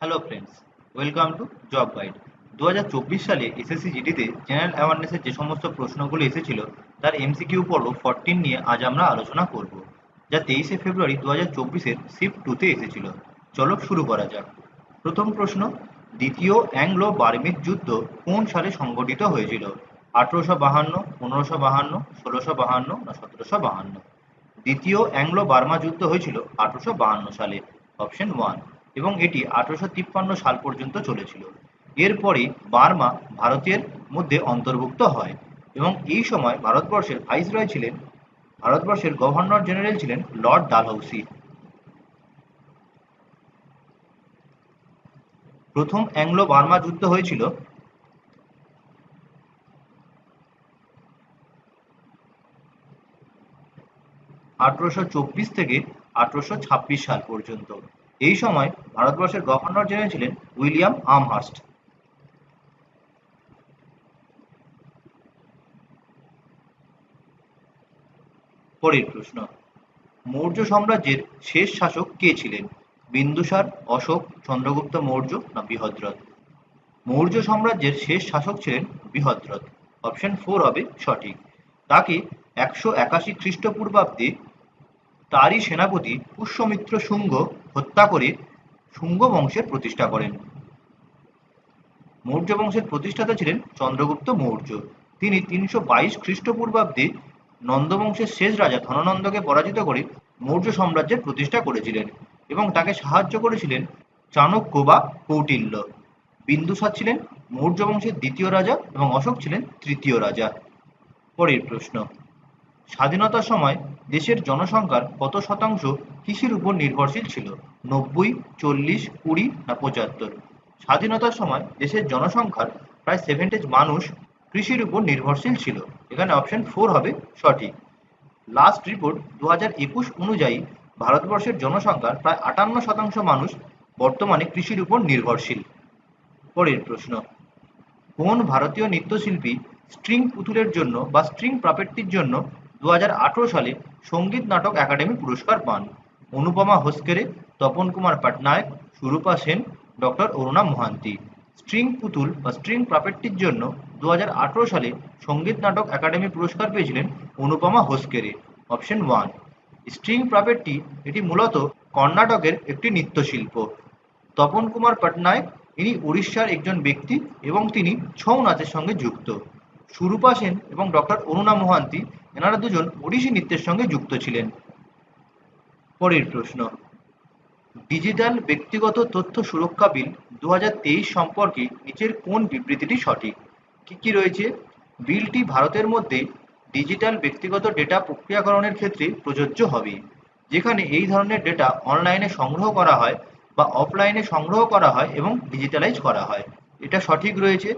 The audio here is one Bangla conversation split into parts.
Hello friends welcome to job guide দু হাজার চব্বিশ সালে এসএসসি জিডিতে জেনারেল অ্যাওয়ারনেসের যে সমস্ত প্রশ্নগুলো এসেছিল, তার এমসিকিউ পর্ব ফরটিন নিয়ে আজ আমরা আলোচনা করব, যা তেইশে ফেব্রুয়ারি দু হাজার চব্বিশের শিফট টুতে এসেছিল। চলো শুরু করা যাক। প্রথম প্রশ্ন, দ্বিতীয় অ্যাংলো বার্মিজ যুদ্ধ কোন সালে সংগঠিত হয়েছিল? আঠেরোশো বাহান্ন, পনেরোশো বাহান্ন, ষোলোশো বাহান্ন না সতেরোশো বাহান্ন? দ্বিতীয় অ্যাংলো বার্মা যুদ্ধ হয়েছিল আঠেরোশো বাহান্ন সালে। অপশন ওয়ান এবং এটি আঠারোশো তিপ্পান্ন সাল পর্যন্ত চলেছিল। এরপরে বার্মা ভারতের মধ্যে অন্তর্ভুক্ত হয় এবং এই সময় ভারতবর্ষের ভাইসরয় ছিলেন, ভারতবর্ষের গভর্নর জেনারেল ছিলেন লর্ড ডালহৌসি। প্রথম অ্যাংলো বার্মা যুদ্ধ হয়েছিল আঠারোশো চব্বিশ থেকে আঠারোশো ছাব্বিশ সাল পর্যন্ত। এই সময় ভারতবর্ষের গভর্নর জেনারেল ছিলেন উইলিয়াম আমহার্স্ট। পরের প্রশ্ন, মৌর্য সাম্রাজ্যের শেষ শাসক কে ছিলেন? বিন্দুসার, অশোক, চন্দ্রগুপ্ত মৌর্য না বৃহদ্রথ? মৌর্য সাম্রাজ্যের শেষ শাসক ছিলেন বৃহদ্রথ। অপশন ফোর হবে সঠিক। তাকে একশো একাশি খ্রিস্টপূর্বাব্দে তারই সেনাপতি পুষ্যমিত্র শুঙ্গ হত্যা করে শুঙ্গ বংশের প্রতিষ্ঠা করেন। মৌর্য বংশের প্রতিষ্ঠাতা ছিলেন চন্দ্রগুপ্ত মৌর্য। তিনি তিনশো বাইশ খ্রিস্টপূর্বাব্দে নন্দবংশের শেষ রাজা ধননন্দকে পরাজিত করে মৌর্য সাম্রাজ্যের প্রতিষ্ঠা করেছিলেন এবং তাকে সাহায্য করেছিলেন চাণক্য বা কৌটিল্য। বিন্দুসার ছিলেন মৌর্য বংশের দ্বিতীয় রাজা এবং অশোক ছিলেন তৃতীয় রাজা। পরের প্রশ্ন। স্বাধীনতার সময় দেশের জনসংখ্যার কত শতাংশ কৃষির উপর নির্ভরশীল ছিল? নব্বই, চল্লিশ, কুড়ি না পঁচাত্তর? স্বাধীনতার সময় দেশের জনসংখ্যার প্রায় সেভেন্টেজ মানুষ কৃষির উপর নির্ভরশীল ছিল। এখানে অপশন ফোর হবে সঠিক। লাস্ট রিপোর্ট দু হাজার একুশ অনুযায়ী ভারতবর্ষের জনসংখ্যার প্রায় আটান্ন শতাংশ মানুষ বর্তমানে কৃষির উপর নির্ভরশীল। পরের প্রশ্ন, কোন ভারতীয় নৃত্যশিল্পী স্ট্রিং পুতুলের জন্য বা স্ট্রিং প্রাপেট্টির জন্য দু হাজার আঠারো সালে সংগীত নাটক একাডেমি পুরস্কার পান। অনুপমা হোসকেরে, তপন কুমার পটনায়ক, সুরূপা সেন, ডক্টর অরুণা মোহান্তি। স্ট্রিং পুতুল বা স্ট্রিং প্রাপেট্টির জন্য দু হাজার আঠারো সালে সংগীত নাটক একাডেমি পুরস্কার পেয়েছিলেন Anupama Hoskere. Option one. String প্রাপেট্টি এটি মূলত কর্ণাটকের একটি নৃত্যশিল্প। তপন কুমার পটনায়ক, ইনি উড়িষ্যার একজন ব্যক্তি এবং তিনি ছৌ নাচের সঙ্গে যুক্ত। সুরূপা সেন এবং ডক্টর অরুণা মোহান্তি, এনারা দুজন ওড়িশি নৃত্যের সঙ্গে যুক্ত ছিলেন। পরের প্রশ্ন। ডিজিটাল ব্যক্তিগত তথ্য সুরক্ষা বিল দুহাজার তেইশ সম্পর্কে নিচের কোন বিবৃতিটি সঠিক? কি কি রয়েছে? বিলটি ভারতের মধ্যে ডিজিটাল ব্যক্তিগত ডেটা প্রক্রিয়াকরণের ক্ষেত্রে প্রযোজ্য হবে, যেখানে এই ধরনের ডেটা অনলাইনে সংগ্রহ করা হয় বা অফলাইনে সংগ্রহ করা হয় এবং ডিজিটালাইজ করা হয়। এটা সঠিক রয়েছে?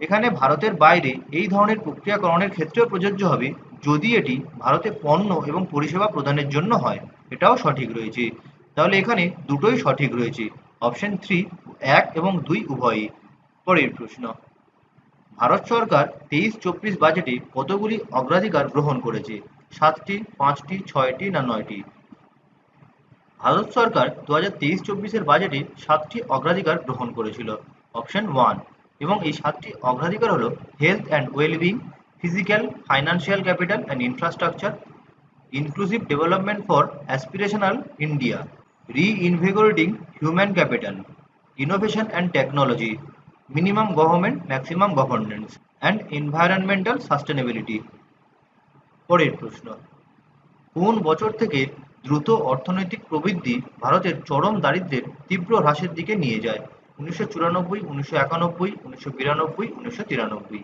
এখানে ভারতের বাইরে এই ধরনের প্রক্রিয়াকরণের ক্ষেত্রেও প্রযোজ্য হবে যদি এটি ভারতে পণ্য এবং পরিষেবা প্রদানের জন্য হয়। এটাও সঠিক রয়েছে। তাহলে এখানে দুটোই সঠিক রয়েছে। অপশন থ্রি, এক এবং দুই উভয়ই। পরের প্রশ্ন। ভারত সরকার তেইশ চব্বিশ বাজেটে কতগুলি অগ্রাধিকার গ্রহণ করেছে? সাতটি, পাঁচটি, ছয়টি না নয়টি? ভারত সরকার দু হাজার তেইশ চব্বিশের বাজেটে সাতটি অগ্রাধিকার গ্রহণ করেছিল। অপশন ওয়ান এবং এই সাতটি অগ্রাধিকার হলো health and wellbeing physical financial capital and infrastructure inclusive development for aspirational India reinvigorating human capital innovation and technology minimum government maximum governance and environmental sustainability পরের প্রশ্ন, কোন বছর থেকে দ্রুত অর্থনৈতিক প্রবৃদ্ধি ভারতের চরম দারিদ্রের তীব্র হ্রাসের দিকে নিয়ে যায়? উনিশশো চুরানব্বই, উনিশশো একানব্বই, উনিশশো বিরানব্বই, উনিশশো তিরানব্বই।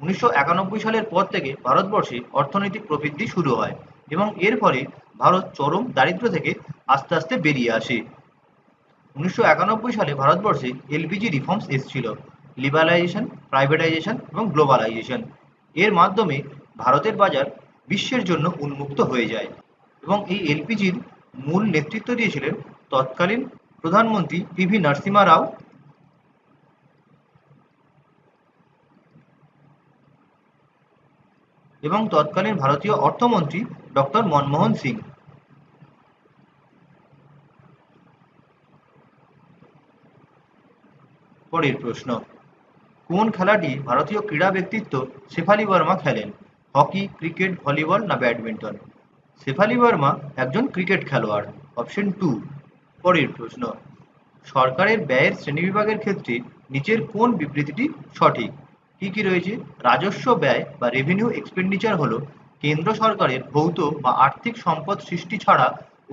উনিশশো একানব্বই সালের পর থেকে ভারতবর্ষে অর্থনৈতিক প্রবৃদ্ধি শুরু হয় এবং এর ফলে ভারত চরম দারিদ্র থেকে আস্তে আস্তে বেরিয়ে আসে। উনিশশো একানব্বই সালে ভারতবর্ষে এলপিজি রিফর্মস এসেছিল। লিবারালাইজেশন প্রাইভেটাইজেশন এবং গ্লোবালাইজেশন এর মাধ্যমে ভারতের বাজার বিশ্বের জন্য উন্মুক্ত হয়ে যায় এবং এই এলপিজির মূল নেতৃত্ব দিয়েছিলেন তৎকালীন প্রধানমন্ত্রী পি ভি নরসিমা রাও এবং তৎকালীন ভারতীয় অর্থমন্ত্রী ডক্টর মনমোহন সিং। পরের প্রশ্ন, কোন খেলাটি ভারতীয় ক্রীড়া ব্যক্তিত্ব শেফালি বর্মা খেলেন? হকি, ক্রিকেট, ভলিবল না ব্যাডমিন্টন? শেফালি বর্মা একজন ক্রিকেট খেলোয়াড়, অপশন টু। পরের প্রশ্ন, সরকারের ব্যয়ের শ্রেণীবিভাগের ক্ষেত্রে নিচের কোন বিবৃতিটি সঠিক? কি কি রয়েছে? রাজস্ব ব্যয় বা রেভিনিউ এক্সপেন্ডিচার হলো কেন্দ্র সরকারের ভৌত বা আর্থিক সম্পদ সৃষ্টি ছাড়া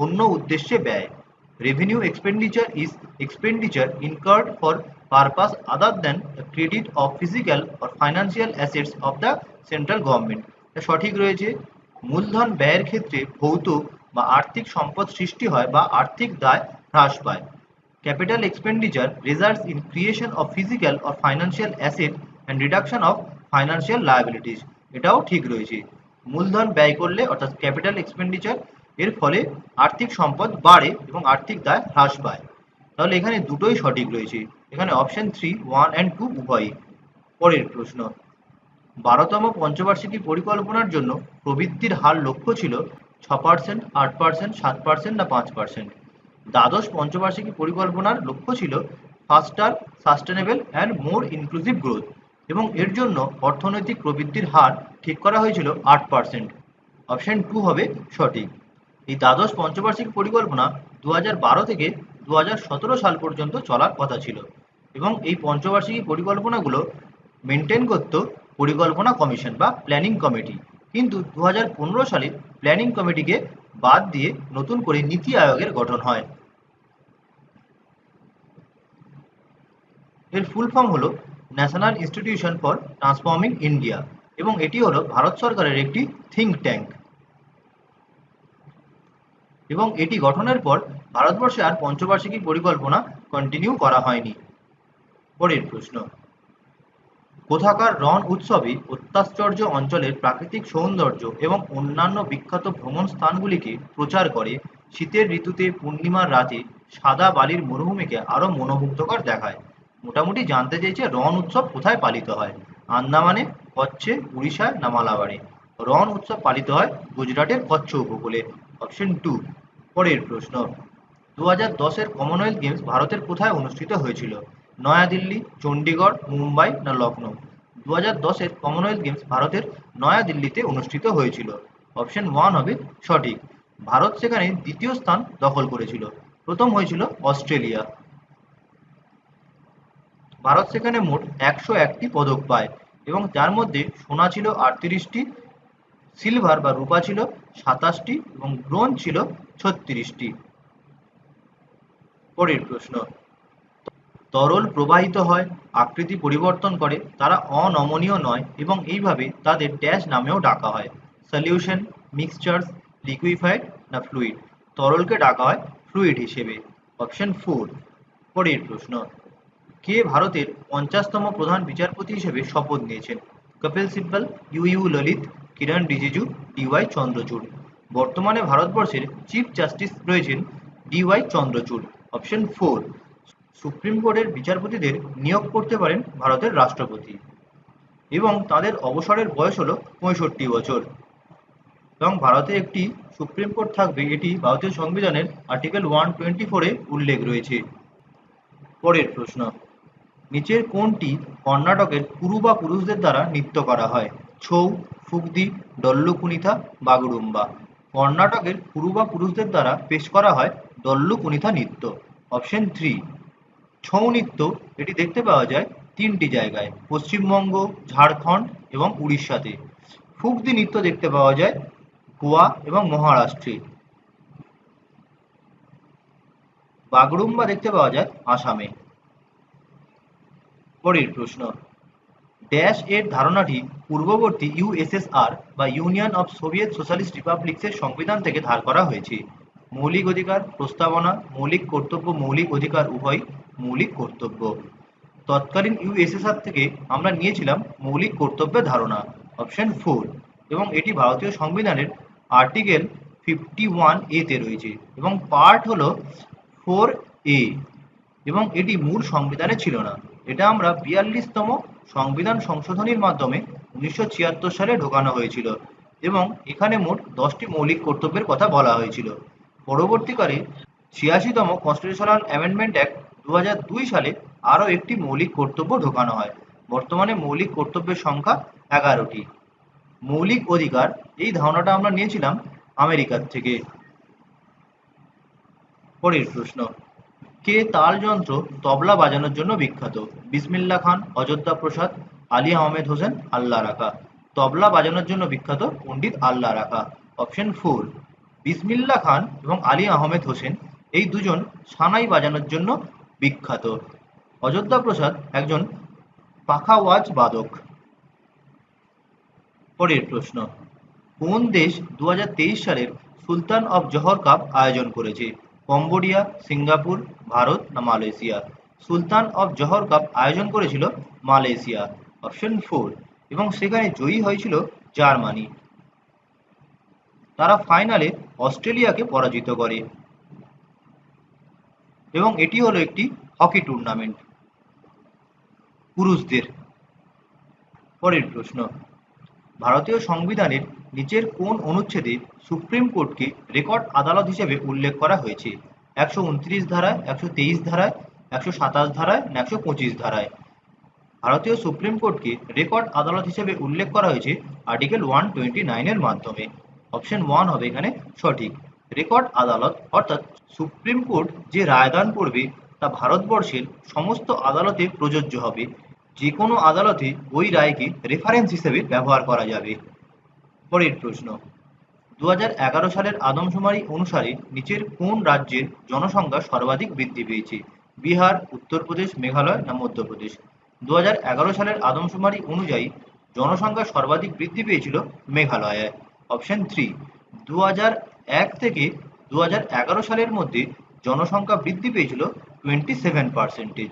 অন্য উদ্দেশ্যে ব্যয়। Revenue expenditure is expenditure incurred for purpose other than credit of physical or financial assets of the central government সঠিক রয়েছে? মূলধন ব্যয়ের ক্ষেত্রে ভৌত বা আর্থিক সম্পদ সৃষ্টি হয় বা আর্থিক দায় হ্রাস পায়। Capital expenditure results in creation of physical or financial asset and reduction of financial liabilities. এটাও ঠিক রয়েছে। মূলধন ব্যয় করলে, অর্থাৎ ক্যাপিটাল এক্সপেন্ডিচার এর ফলে আর্থিক সম্পদ বাড়ে এবং আর্থিক দায় হ্রাস পায়। তাহলে এখানে দুটোই সঠিক রয়েছে। এখানে option three one and two উভয়ই। পরের প্রশ্ন, বারোতম পঞ্চবার্ষিকী পরিকল্পনার জন্য প্রবৃদ্ধির হার লক্ষ্য ছিল ছ পার্সেন্ট আট পার্সেন্ট সাত পার্সেন্ট না পাঁচ পার্সেন্ট দ্বাদশ পঞ্চবার্ষিকী পরিকল্পনার লক্ষ্য ছিল faster sustainable and more inclusive growth এবং এর জন্য অর্থনৈতিক প্রবৃদ্ধির হার ঠিক করা হয়েছিল আট পার্সেন্ট। অপশন টু হবে সঠিক। এই দ্বাদশ পঞ্চবার্ষিক পরিকল্পনা দু থেকে দু সাল পর্যন্ত চলার কথা ছিল এবং এই পঞ্চবার্ষিকী পরিকল্পনাগুলো মেনটেন করত পরিকল্পনা কমিশন বা প্ল্যানিং কমিটি। কিন্তু দু হাজার পনেরো সালে প্ল্যানিং কমিটিকে বাদ দিয়ে নতুন করে নীতি আয়োগের গঠন হয়। এর ফুল ফর্ম হলো national institution for transforming India এবং এটি হলো ভারত সরকারের একটি থিঙ্ক ট্যাঙ্ক। এবং এটি গঠনের পর ভারতবর্ষে আর পঞ্চবার্ষিকী পরিকল্পনা কন্টিনিউ করা হয়নি। পরের প্রশ্ন। কোথাকার রণ উৎসবে অত্যাশ্চর্য অঞ্চলের প্রাকৃতিক সৌন্দর্য এবং অন্যান্য বিখ্যাত ভ্রমণ স্থানগুলিকে প্রচার করে, শীতের ঋতুতে পূর্ণিমার রাতে সাদা বালির মরুভূমিকে আরও মনোমুগ্ধকর দেখায়। মোটামুটি জানতে চেয়েছে রণ উৎসব কোথায় পালিত হয়। আন্দামানে, কচ্ছে, উড়িষ্যায় না মালাবারে রণ উৎসব পালিত হয় গুজরাটের কচ্ছ উপকূলে। অপশন টু, পরের প্রশ্ন। দু হাজার দশের কমনওয়েলথ গেমস ভারতের কোথায় অনুষ্ঠিত হয়েছিল? নয়াদিল্লি, চণ্ডীগড়, মুম্বাই না লখনৌ দু হাজার দশের কমনওয়েলথ গেমস ভারতের নয়াদিল্লিতে অনুষ্ঠিত হয়েছিল। অপশন ওয়ান হবে সঠিক। ভারত সেখানে দ্বিতীয় স্থান দখল করেছিল। প্রথম হয়েছিল অস্ট্রেলিয়া। ভারত সেখানে মোট একশো একটি পদক পায় এবং যার মধ্যে সোনা ছিল আটত্রিশটি, সিলভার বা রূপা ছিল সাতাশটি এবং ব্রোঞ্জ ছিল ছত্রিশটি। পরের প্রশ্ন, তরল প্রবাহিত হয়, আকৃতি পরিবর্তন করে, তারা অনমনীয় নয় এবং এইভাবে তাদের ড্যাশ নামেও ডাকা হয়। সলিউশন, মিক্সচার্স, লিকুইফাইড না ফ্লুইড? তরলকে ডাকা হয় ফ্লুইড হিসেবে। অপশন ফোর, পরের প্রশ্ন কে ভারতের পঞ্চাশতম প্রধান বিচারপতি হিসেবে শপথ নিয়েছেন? Kapil Sibal, U U Lalit, Kiren Rijiju D Y Chandrachud. বর্তমানে ভারতবর্ষের চিফ জাস্টিস রয়েছেন D Y Chandrachud. Option four, supreme কোর্টের বিচারপতিদের নিয়োগ করতে পারেন ভারতের রাষ্ট্রপতি। এবং তাদের অবসরের বয়স হল পঁয়ষট্টি বছর। এবং ভারতে একটি সুপ্রিম কোর্ট থাকবে, এটি ভারতীয় সংবিধানের আর্টিকেল ওয়ান টোয়েন্টি ফোরে উল্লেখ রয়েছে। পরের প্রশ্ন নিচের কোনটি কর্ণাটকের পুরুবা পুরুষদের দ্বারা নৃত্য করা হয়। ছৌ ফুগদি ডল্লুকুনিথা বাগুরুম্বা কর্ণাটকের পুরুবা পুরুষদের দ্বারা পেশ করা হয় ডল্লুকুনিথা নৃত্য। অপশন থ্রি, ছৌ নৃত্য। এটি দেখতে পাওয়া যায় তিনটি জায়গায়, পশ্চিমবঙ্গ, ঝাড়খণ্ড এবং উড়িষ্যাতে। ফুগদি নৃত্য দেখতে পাওয়া যায় গোয়া এবং মহারাষ্ট্রে। বাগরুম্বা দেখতে পাওয়া যায় আসামে। পরের প্রশ্ন। ড্যাশ এর ধারণাটি পূর্ববর্তী ইউএসএসআর বা ইউনিয়ন অফ সোভিয়েত সোশ্যালিস্ট রিপাবলিক্সের সংবিধান থেকে ধার করা হয়েছে। মৌলিক অধিকার প্রস্তাবনা, মৌলিক কর্তব্য, মৌলিক অধিকার উভয় মৌলিক কর্তব্য। তৎকালীন ইউএসএসআর থেকে আমরা নিয়েছিলাম মৌলিক কর্তব্যের ধারণা, অপশন ফোর, এবং এটি ভারতীয় সংবিধানের আর্টিকেল ফিফটি ওয়ান এতে রয়েছে, এবং পার্ট হলো ফোর এ, এবং এটি মূল সংবিধানে ছিল না। এটা আমরা বিয়াল্লিশতম সংবিধান সংশোধনীর মাধ্যমে উনিশশো ছিয়াত্তর সালে ঢোকানো হয়েছিল এবং এখানে মোট দশটি মৌলিক কর্তব্যের কথা বলা হয়েছিল। পরবর্তীকালে ছিয়াশিতম কনস্টিটিউশনাল অ্যামেন্ডমেন্ট অ্যাক্ট দু দুই সালে আরও একটি মৌলিক কর্তব্য ঢোকানো হয়। বর্তমানে মৌলিক কর্তব্যের সংখ্যা এগারোটি। মৌলিক অধিকার, এই ধারণাটা আমরা নিয়েছিলাম আমেরিকার থেকে। পরের প্রশ্ন। কে তাল যন্ত্র তবলা বাজানোর জন্য বিখ্যাত? বিসমিল্লা খান, অযোধ্যা প্রসাদ, আলী আহমেদ হোসেন, আল্লাহ রাখা। তবলা বাজানোর জন্য বিখ্যাত পণ্ডিত আল্লাহ রাখা। অপশন ফোর, বিসমিল্লা খান এবং আলী আহমেদ হোসেন এই দুজন সানাই বাজানোর জন্য বিখ্যাত। অযোধ্যা প্রসাদ একজন পাখাওয়াজ বাদক। পরের প্রশ্ন, কোন দেশ দুহাজার তেইশ সালের সুলতান অব জহর কাপ আয়োজন করেছে? কম্বোডিয়া, সিঙ্গাপুর, ভারত না Malaysia? Sultan of Johor cup আয়োজন করেছিল মালয়েশিয়া, অপশন ফোর, এবং সেখানে জয়ী হয়েছিল জার্মানি। তারা ফাইনালে অস্ট্রেলিয়াকে পরাজিত করে। এবং এটি হলো একটি হকি টুর্নামেন্ট পুরুষদের পরের প্রশ্ন। ভারতীয় সংবিধানের নিচের কোন অনুচ্ছেদে সুপ্রিম কোর্টকে রেকর্ড আদালত হিসেবে উল্লেখ করা হয়েছে? একশো উনত্রিশ ধারায়, একশো তেইশ ধারায়, একশো সাতাশ ধারায় না একশো পঁচিশ ধারায়? ভারতীয় সুপ্রিম কোর্টকে রেকর্ড আদালত হিসেবে উল্লেখ করা হয়েছে আর্টিকেল ওয়ান টোয়েন্টি নাইনের মাধ্যমে। অপশন ওয়ান হবে এখানে সঠিক। রেকর্ড আদালত অর্থাৎ সুপ্রিম কোর্ট যে রায়দান করবে তা ভারতবর্ষের সমস্ত আদালতে প্রযোজ্য হবে। যে কোনো আদালতে ওই রায়কে রেফারেন্স হিসেবে ব্যবহার করা যাবে। পরের প্রশ্ন দু হাজার এগারো সালের আদমশুমারি অনুসারে নিচের কোন রাজ্যের জনসংখ্যা সর্বাধিক বৃদ্ধি পেয়েছে? বিহার, উত্তরপ্রদেশ, মেঘালয় না মধ্যপ্রদেশ? দু হাজার এগারো সালের আদমশুমারি অনুযায়ী জনসংখ্যা সর্বাধিক বৃদ্ধি পেয়েছিল মেঘালয়ে। অপশন থ্রি দু এক থেকে দু হাজার এগারো সালের মধ্যে জনসংখ্যা বৃদ্ধি পেয়েছিল টোয়েন্টি সেভেন পার্সেন্টেজ